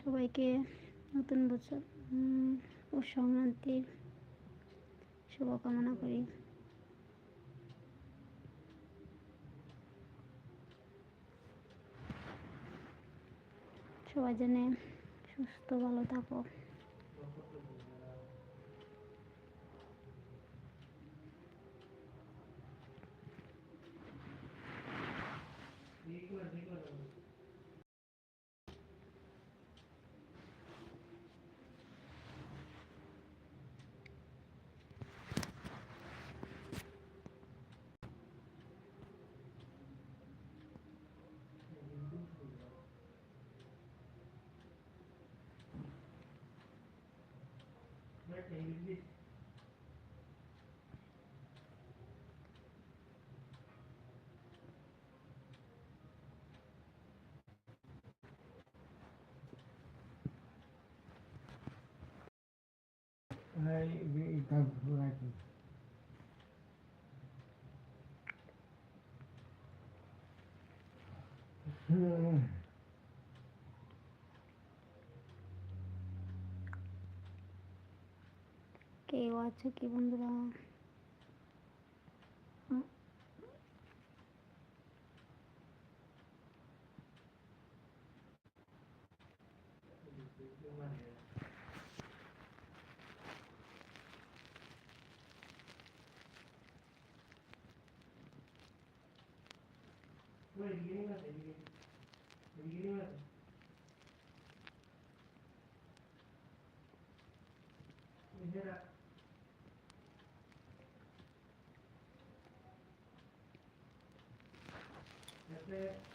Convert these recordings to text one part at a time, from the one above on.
সবাইকে নতুন বছর ও সংক্রান্তির শুভকামনা করি। সবাই যেন সুস্থ ভালো থাকো। Lagi. Hmm. কেউ আছো কি বন্ধুরা there.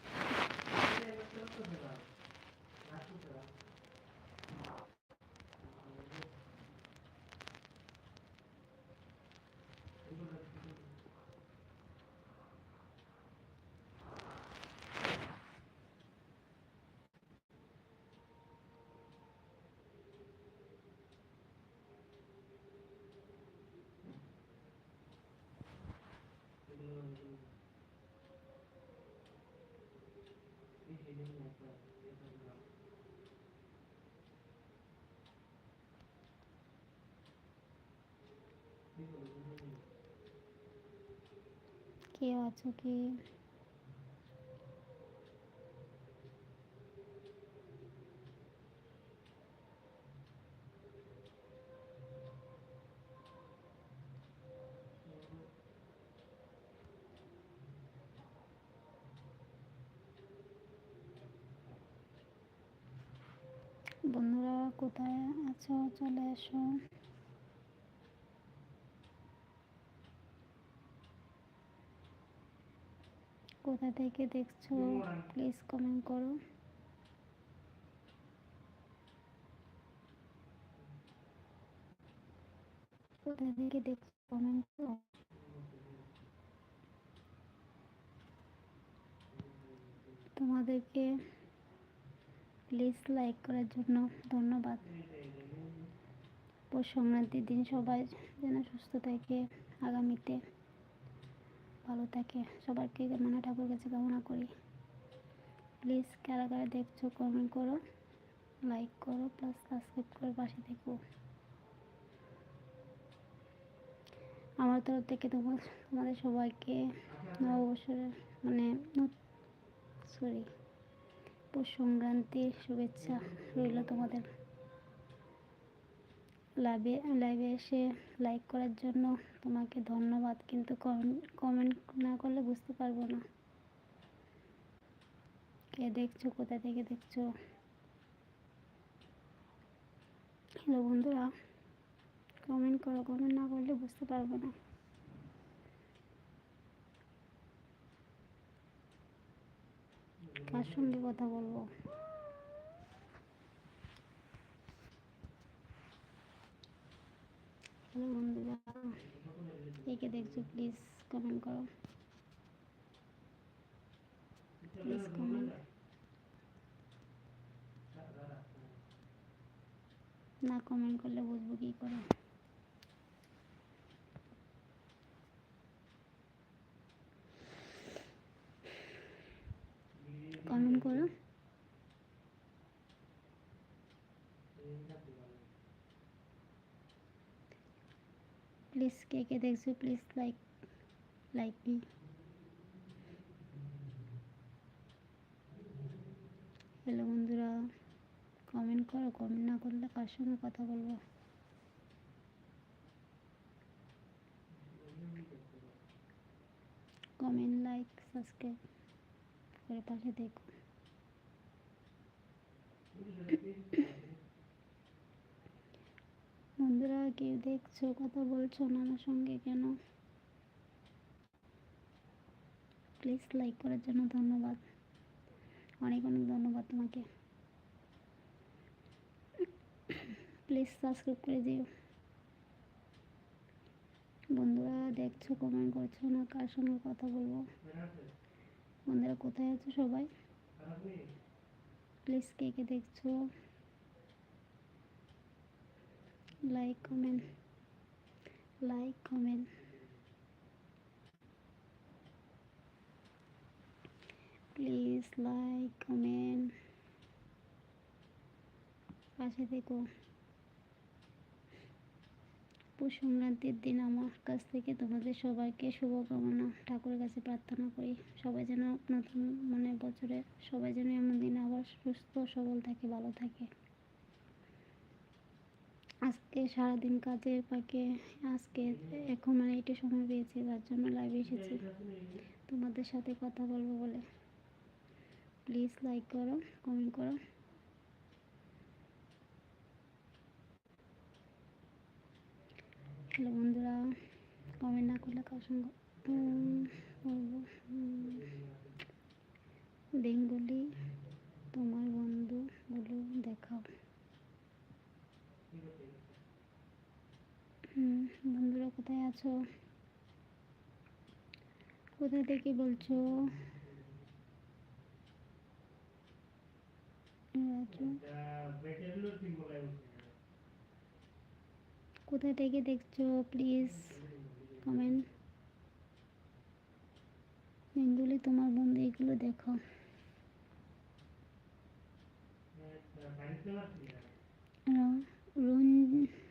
কেউ আছো কি? বন্ধুরা কোথায় আছো? চলে এসো কোথা থেকে দেখছ প্লিজ কমেন্ট করো। কোথা থেকে দেখছ কমেন্ট করো। তোমাদেরকে প্লিজ লাইক করার জন্য ধন্যবাদ। সংক্রান্তির দিন সবাই যেন সুস্থ থাকে আগামীতে। ভালো থাকে। সবাইকে মানে ঠাকুর কাছে কামনা করি। প্লিজ কারা কারা দেখছ কমেন্ট করো লাইক করো প্লাস সাবস্ক্রাইব করে পাশে থেকো। আমার তরফ থেকে তোমার তোমাদের সবাইকে নববছরের মানে সরি পৌষ সংক্রান্তির শুভেচ্ছা রইল তোমাদের। লাইভে লাইভে এসে লাইক করার জন্য তোমাকে ধন্যবাদ, কিন্তু কমেন্ট না করলে বুঝতে পারব না। কে দেখছ, কোথা থেকে দেখছ? হ্যালো বন্ধুরা কমেন্ট করো কমেন্ট না করলে বুঝতে পারব না। কার সঙ্গে কথা বলব? হ্যালো বন্ধুরা কে দেখছ প্লিজ কমেন্ট করো। প্লিজ কমেন্ট না কমেন্ট করলে বুঝব কি করে প্লিজ কে কে দেখছ please like like me hello বন্ধুরা কমেন্ট করো কমেন্ট না করলে কার সঙ্গে কথা বলব? কমেন্ট লাইক সাবস্ক্রাইব করে পাশে দেখো। কেউ দেখছ? কথা বলছো না আমার সঙ্গে কেন? প্লিজ লাইক করার জন্য ধন্যবাদ। অনেক অনেক ধন্যবাদ তোমাকে। প্লিজ সাবস্ক্রাইব করে দিও। বন্ধুরা দেখছ কমেন্ট করছ না কার সঙ্গে কথা বলব? বন্ধুরা কোথায় আছো সবাই? প্লিজ কে কে দেখছ? Like comment like comment please like comment পাশে থেকো। সংক্রান্তির দিন আমার কাছ থেকে তোমাদের সবাইকে শুভকামনা। ঠাকুরের কাছে প্রার্থনা করি, সবাই যেন নতুন মানে বছরে সবাই যেন এমন দিন আবার সুস্থ, সবল থাকে, ভালো থাকে। আজকে সারাদিন কাজের পাকে আজকে এখন মানে একটু সময় পেয়েছি তার জন্য লাইভে এসেছি। তোমাদের সাথে কথা বলব বলে। প্লিজ লাইক করো কমেন্ট করো। হ্যালো বন্ধুরা কমেন্ট না করলে কার সঙ্গে? বলব বেঙ্গলি, তোমার বন্ধুগুলো দেখাও হুম, বন্ধুরা, কোথায় আছো? কোথা থেকে বলছো? কোথা থেকে দেখছ? Please, comment. বেঙ্গলি তোমার বন্ধু, এগুলো দেখো। র-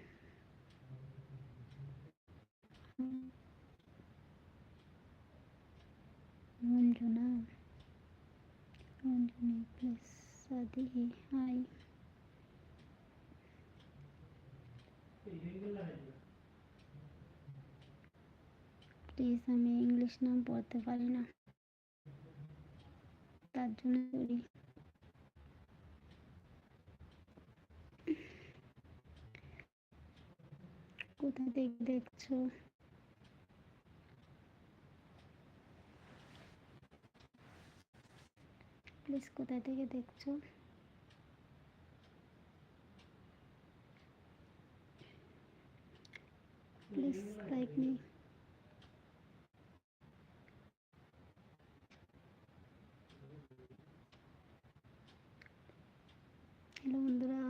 রুন রঞ্জনা রঞ্জনী প্লিজ সাদি হাই প্লিজ আমি ইংলিশ নাম পড়তে পারি না। তার জন্য করি কোথা থেকে দেখছ? প্লিজ কোথা থেকে দেখছ? Please like me. হ্যালো বন্ধুরা,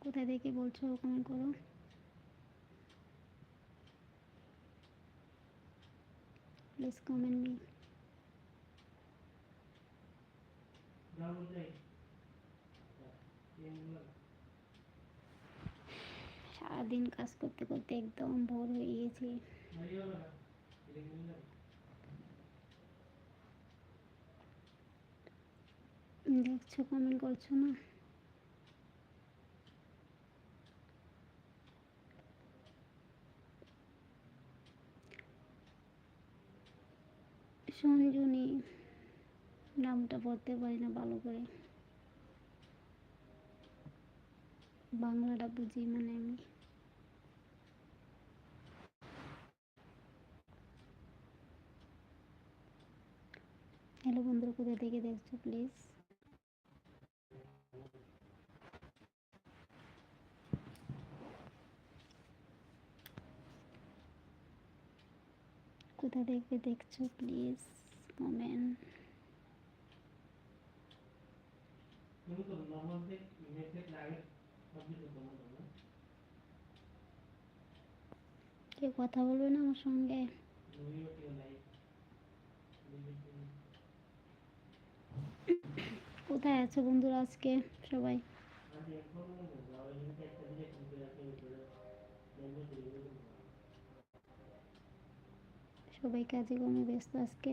কোথায় থেকে বলছো কমেন্ট করো। Please comment me. সারাদিন কাজ করতে করতে একদম ভোর হয়ে গেছি দেখছ কমেন্ট করছ না? সঞ্জনী। নামটা পড়তে পারি না ভালো করে। বাংলাটা বুঝি মানে আমি। হ্যালো বন্ধুরা কোথা থেকে দেখছ প্লিজ? কোথা থেকে দেখছ প্লিজ কমেন্ট কেউ কথা বলবে না আমার সঙ্গে? কোথায় আছো বন্ধুরা আজকে সবাই? সবাই কাজে কর্মে ব্যস্ত আজকে।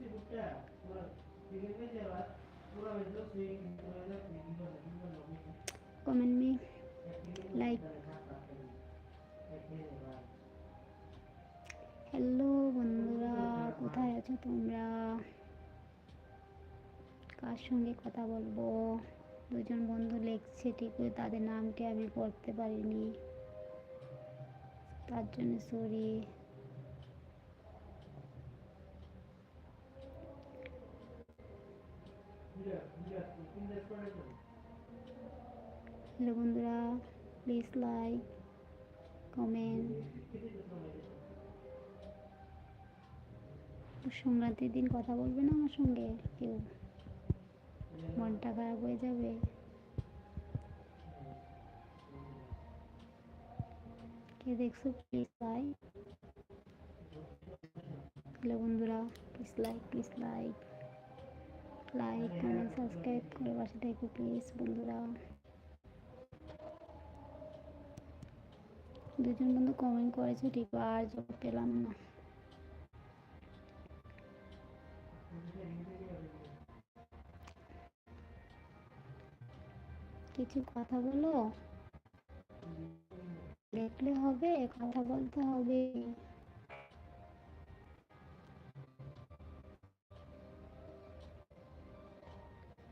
কমেন্ট মি লাইক হ্যালো বন্ধুরা কোথায় আছো তোমরা কার সঙ্গে কথা বলব দুজন বন্ধু লিখছে ঠিকই তাদের নামটি আমি পড়তে পারিনি তার জন্য সরি হ্যালো বন্ধুরা প্লিজ লাইক কমেন্ট সংক্রান্তির দিন কথা বলবে না আমার সঙ্গে? কেউ? মনটা খারাপ হয়ে যাবে? কে দেখছ প্লিজ লাইক হ্যালো বন্ধুরা please like please like like comment subscribe করে পাশে থাকো প্লিজ বন্ধুরা। দুজন বন্ধু কমেন্ট করেছে, ঠিক, আর জবাব পেলাম না। কিছু কথা বলো? দেখলে হবে, কথা বলতে হবে।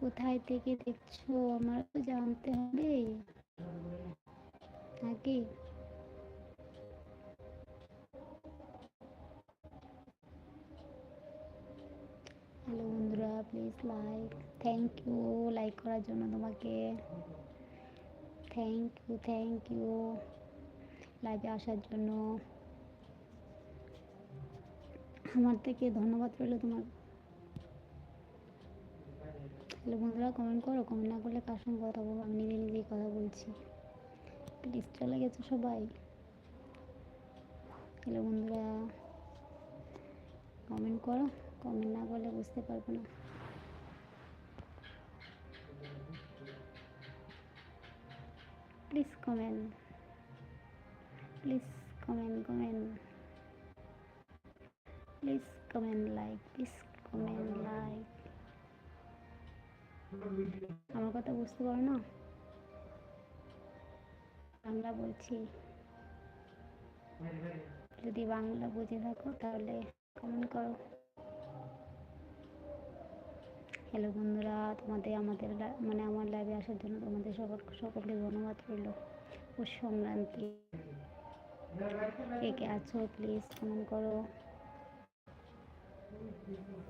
কোথায় থেকে দেখছ? আমার তো জানতে হবে। নাকি হ্যালো বন্ধুরা please like thank you like করার জন্য তোমাকে। থ্যাংক ইউ থ্যাংক ইউ লাইভে আসার জন্য। আমার থেকে ধন্যবাদ রইল তোমার হ্যালো বন্ধুরা কমেন্ট করো কমেন্ট না করলে কার সঙ্গে কথা বলব? আমি নিজে নিজেই কথা বলছি। প্লিজ চলে গেছো সবাই। হ্যালো বন্ধুরা কমেন্ট করো কমেন্ট না করলে বুঝতে পারব না। Please comment please comment comment please comment like please comment like আমার কথা বুঝতে পারো না? বাংলা বলছি। যদি বাংলা বুঝে থাকো, তাহলে কমেন্ট করো। হ্যালো বন্ধুরা, তোমাদের আমাদের মানে আমার লাইভে আসার জন্য তোমাদের সকল সকলকে ধন্যবাদ রইল। পৌষ সংক্রান্তি। কে কে আছো প্লিজ কমেন্ট করো।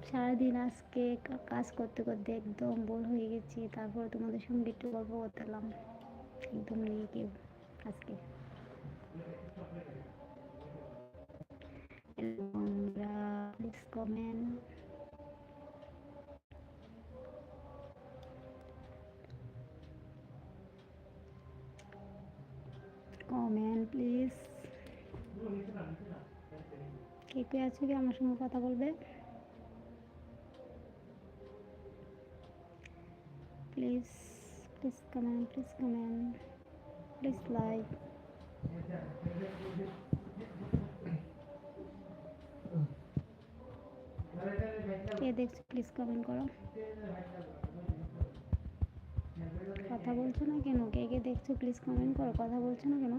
সারাদিন আজকে কাজ করতে করতে একদম বোর হয়ে গেছি। তারপর তোমাদের সঙ্গে একটু গল্প করতেলাম একদম নেই কেউ আজকে। কমেন্ট কমেন্ট প্লিজ কে কে আছে কি? আমার সঙ্গে কথা বলবে? Please please comment please comment please like কে দেখছ প্লিজ কমেন্ট করো। কথা বলছো না কেন? কে কে দেখছ প্লিজ কমেন্ট করো। কথা বলছো না কেন?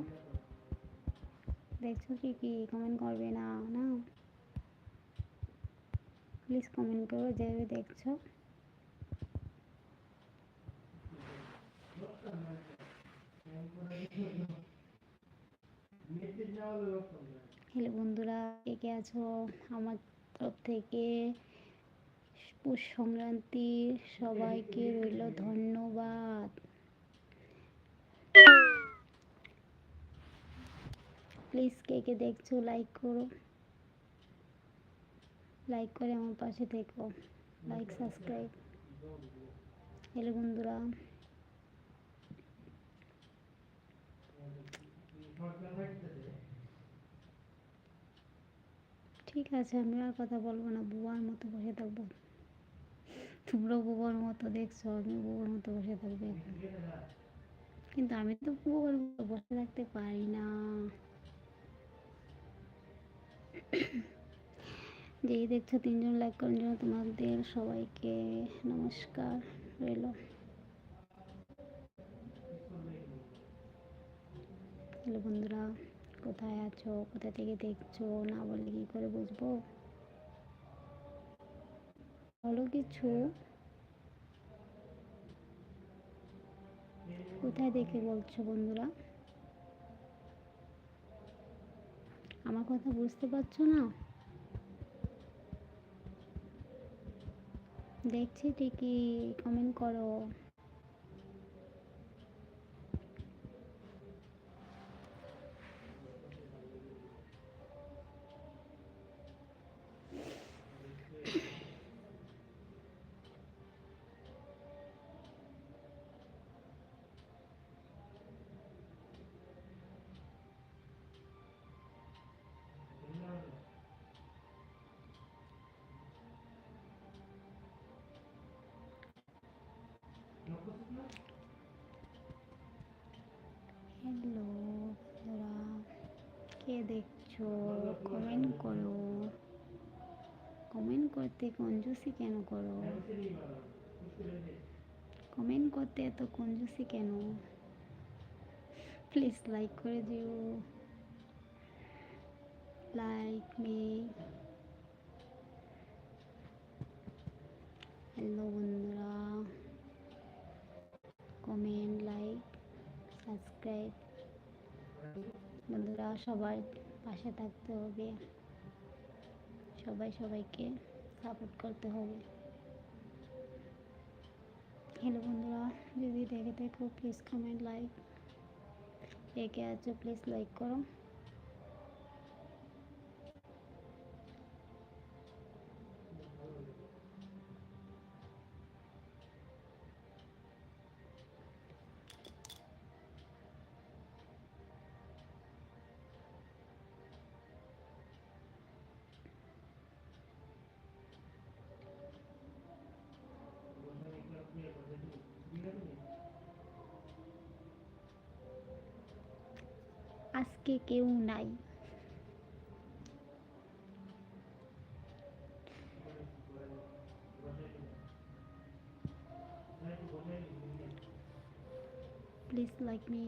দেখছ কি কি কমেন্ট করবে না না? প্লিজ কমেন্ট করো যেভাবে দেখছ। হ্যালো বন্ধুরা, কে কে আছো? আমার তরফ থেকে পৌষ সংক্রান্তি সবাইকে রইল ধন্যবাদ। প্লিজ কে কে দেখছ লাইক করো। লাইক করে আমার পাশে থেকো। লাইক সাবস্ক্রাইব হ্যালো বন্ধুরা। Thank you. ঠিক আছে, আমি আর কথা বলব না, বুবার মতো বসে থাকব। তোমরাও বুবার মতো দেখছ আমি বুবার মতো বসে থাকবে কিন্তু আমি তো বুবার মতো বসে থাকতে পারি না। যেই দেখছ তিনজন লাইক করার জন্য তোমাদের সবাইকে নমস্কার রইল। বন্ধুরা। কোথায় আছো? কোথা থেকে দেখছ? না বললে কি করে বুঝব? বলো কিছু। কোথায় দেখে বলছো বন্ধুরা? আমার কথা বুঝতে পারছ না? দেখছি ঠিকই কমেন্ট করো। কে দেখছ? কমেন্ট করো। কমেন্ট করতে কঞ্জুসি কেন করো? কমেন্ট করতে এত কঞ্জুসি কেন? প্লিজ লাইক করে দিও। লাইক মি হ্যালো বন্ধুরা। কমেন্ট লাইক সাবস্ক্রাইব বন্ধুরা, সবাই পাশে থাকতে হবে। সবাই সবাইকে সাপোর্ট করতে হবে। হ্যালো বন্ধুরা, যদি দেখে থাকো প্লিজ কমেন্ট লাইক কে কে আছো প্লিজ লাইক করো। নাই। Please like me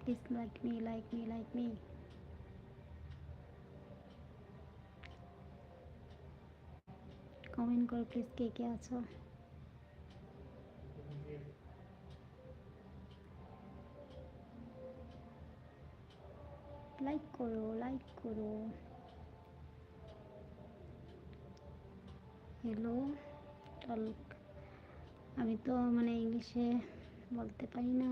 please like me like me like me comment করো প্লিজ কে কে আছো? লাইক করো লাইক করো। হ্যালো টলক আমি তো মানে ইংলিশে বলতে পারি না।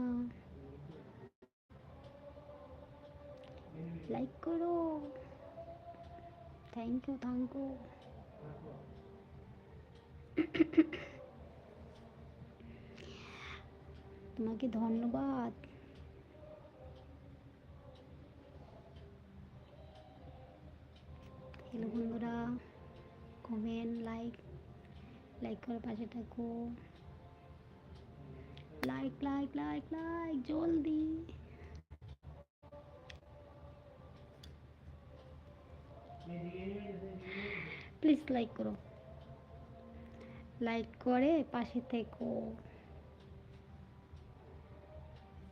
লাইক করো। থ্যাংক ইউ থ্যাংক ইউ তোমাকে ধন্যবাদ। হ্যালো বন্ধুরা কমেন্ট লাইক লাইক করে পাশে থাকো লাইক লাইক লাইক লাইক জলদি প্লিজ লাইক করো লাইক করে পাশে থেকো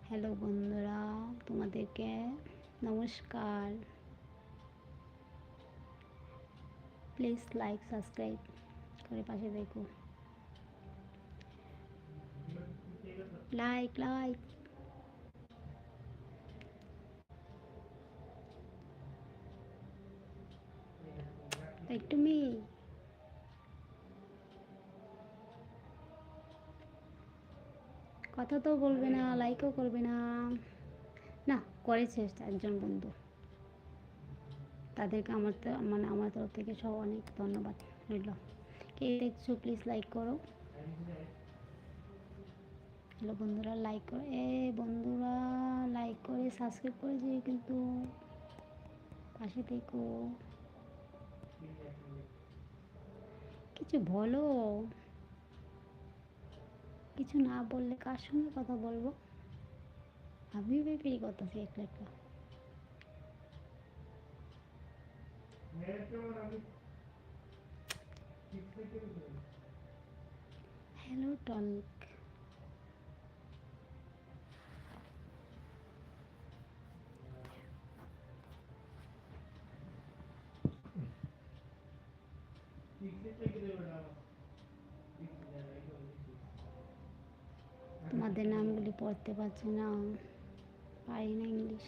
হ্যালো বন্ধুরা তোমাদেরকে নমস্কার প্লিজ লাইক সাবস্ক্রাইব করে পাশে দেখো। Like like like to me কথা তো বলবে না লাইকও করবে না। না, করেছে একজন বন্ধু। তাদেরকে আমার মানে আমার তরফ থেকে সব অনেক ধন্যবাদ রইল। কে দেখছ প্লিজ লাইক করো। হ্যালো বন্ধুরা লাইক করো। এ বন্ধুরা লাইক করে সাবস্ক্রাইব করে কিন্তু। পাশে থেকো। কিছু বলো। কিছু না বললে কার সঙ্গে কথা বলব? আমি ভেবেই করতেছি, একলা একলা। হ্যালো টনিক তোমাদের নামগুলি পড়তে পারছি না পারি না ইংলিশ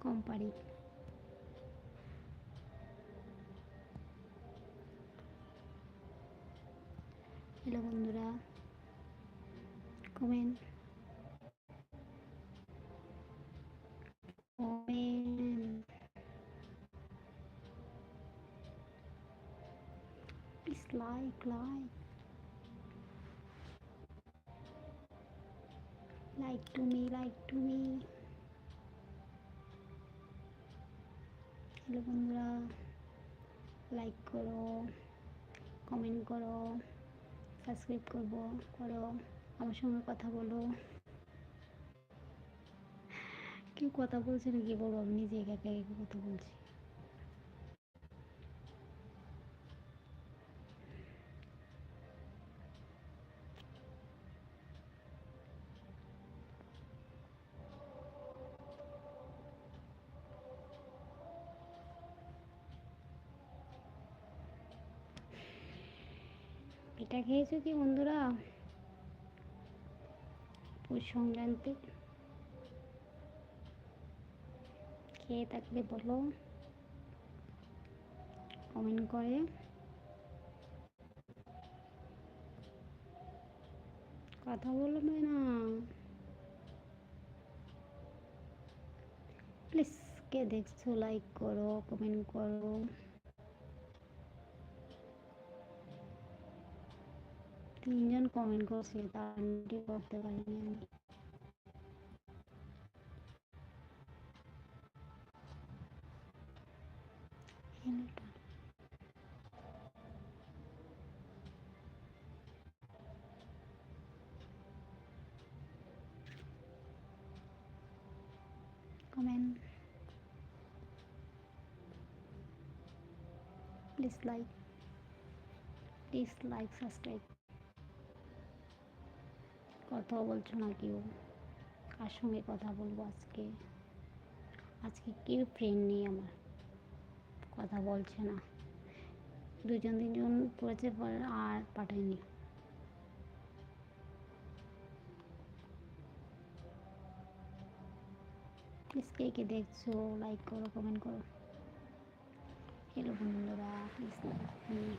কম পারি comment comment please like like like to me, like to me. Hello বন্ধুরা লাইক করো কমেন্ট করো সাবস্ক্রাইব করব, করো। আমার সঙ্গে কথা বলো। কেউ কথা বলছে না কি বলব আমি নিজে একা একা কথা বলছি। পিঠা খেয়েছো কি বন্ধুরা? পৌষ সংক্রান্তি। খেয়ে থাকলে বলো? কমেন্ট করে। কথা বলবে না প্লিজ কে দেখছ লাইক করো, কমেন্ট করো। তিনজন কমেন্ট করছে তার নামটি করতে পারিনি আমি Hello, Tom. Comment. Please like. Please like, subscribe. কথা বলছো না কেউ? কার সঙ্গে কথা বলব আজকে? আজকে কেউ ফ্রেন্ড নেই আমার। কথা বলছে না। দুজন তিনজন পরে আর পাঠায়নি। প্লিজ কে কে দেখছ লাইক করো কমেন্ট করো। হ্যালো বন্ধুরা প্লিজ লাইক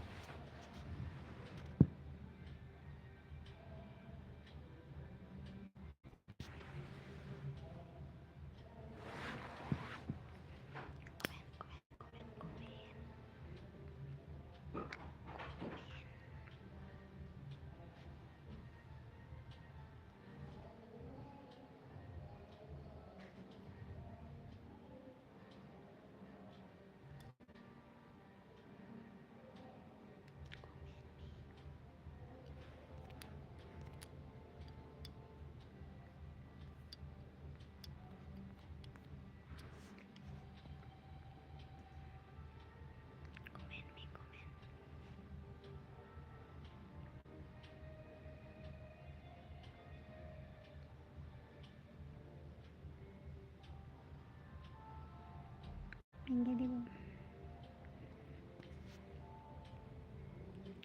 ভেঙে দেব প্লিজ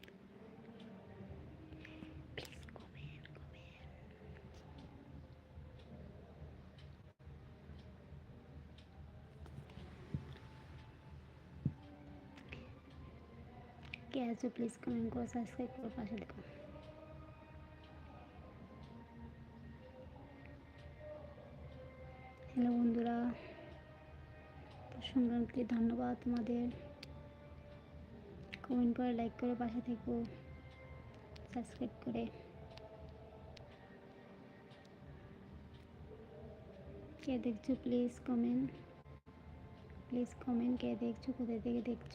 কমেন্ট কমেন্ট কে আছো প্লিজ কমেন্ট করো সাবস্ক্রাইব করো পাশে দেখো হ্যালো বন্ধুরা সংগ্রামকে ধন্যবাদ তোমাদের। কমেন্ট করে লাইক করে পাশে থেকো। সাবস্ক্রাইব করে। কে দেখছ প্লিজ কমেন্ট প্লিজ কমেন্ট কে দেখছ, কোথায় থেকে দেখছ?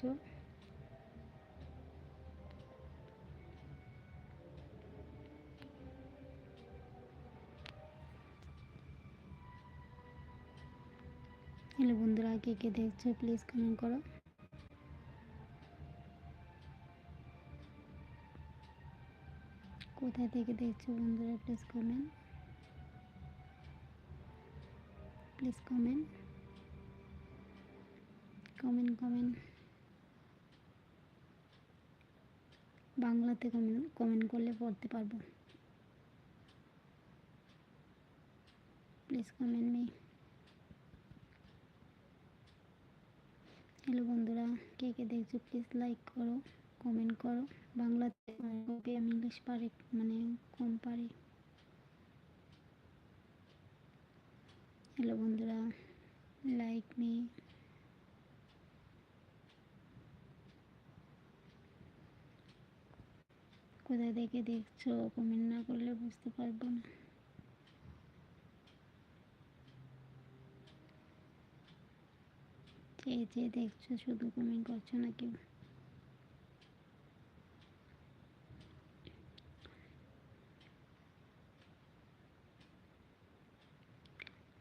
হ্যালো বন্ধুরা কে কে দেখছ প্লিজ কমেন্ট করো। কোথায় থেকে দেখছ বন্ধুরা please comment please comment comment comment বাংলাতে কমেন্ট কমেন্ট করলে পড়তে পারব। প্লিজ কমেন্ট মি হ্যালো বন্ধুরা, কে কে দেখছ প্লিজ লাইক করো কমেন্ট করো। বাংলাতে কপি আমি ইংলিশ পারি মানে কম পারি? হ্যালো বন্ধুরা লাইক মি কোথায় থেকে দেখছ? কমেন্ট না করলে বুঝতে পারব না। যে যে দেখছ, শুধু কমেন্ট করছ না কেউ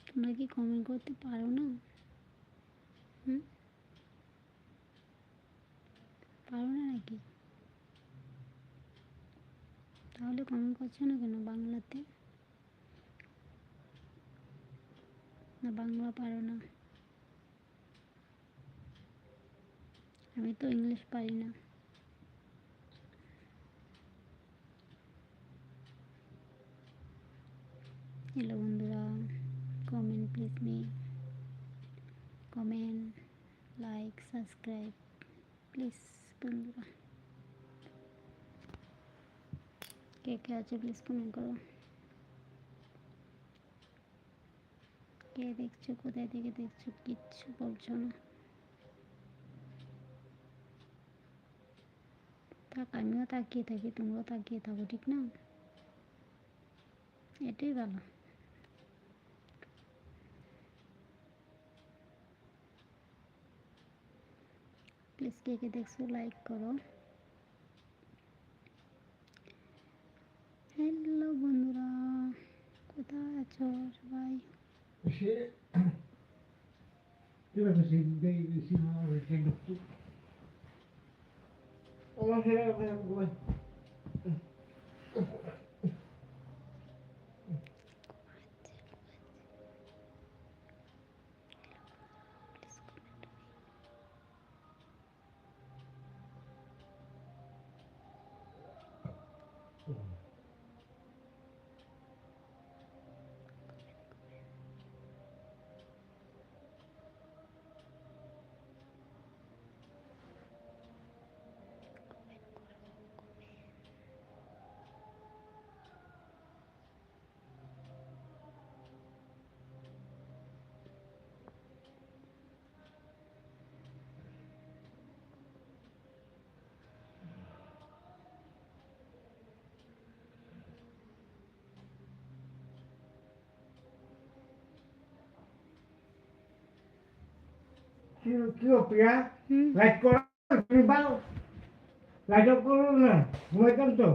তোমরা কি কমেন্ট করতে পারো না? হুম? পারো না নাকি? তাহলে কমেন্ট করছ না কেন বাংলাতে? না, বাংলা পারো না। আমি তো ইংলিশ পারি না। হ্যালো বন্ধুরা comment please me comment like subscribe please বন্ধুরা। কে কে আছে প্লিজ কমেন্ট করো। কে দেখছ, কোথায় থেকে দেখছ, কিচ্ছু বলছো না। থাক, আমিও তাকিয়ে থাকি তোমরাও তাকিয়ে থাকো, ঠিক না? এটাই ভালো। প্লিজ কে কে দেখছ লাইক করো। হ্যালো বন্ধুরা, কোথায় আছো সবাই? সে এবার Vamos a hacer algo. হয়েছে একটু আমার ছেলে ঘুমাই কি কি প্রিয়া হুম লাইট করো তুমি পাও লাইট অফ করো না ঘুমাইতাম তো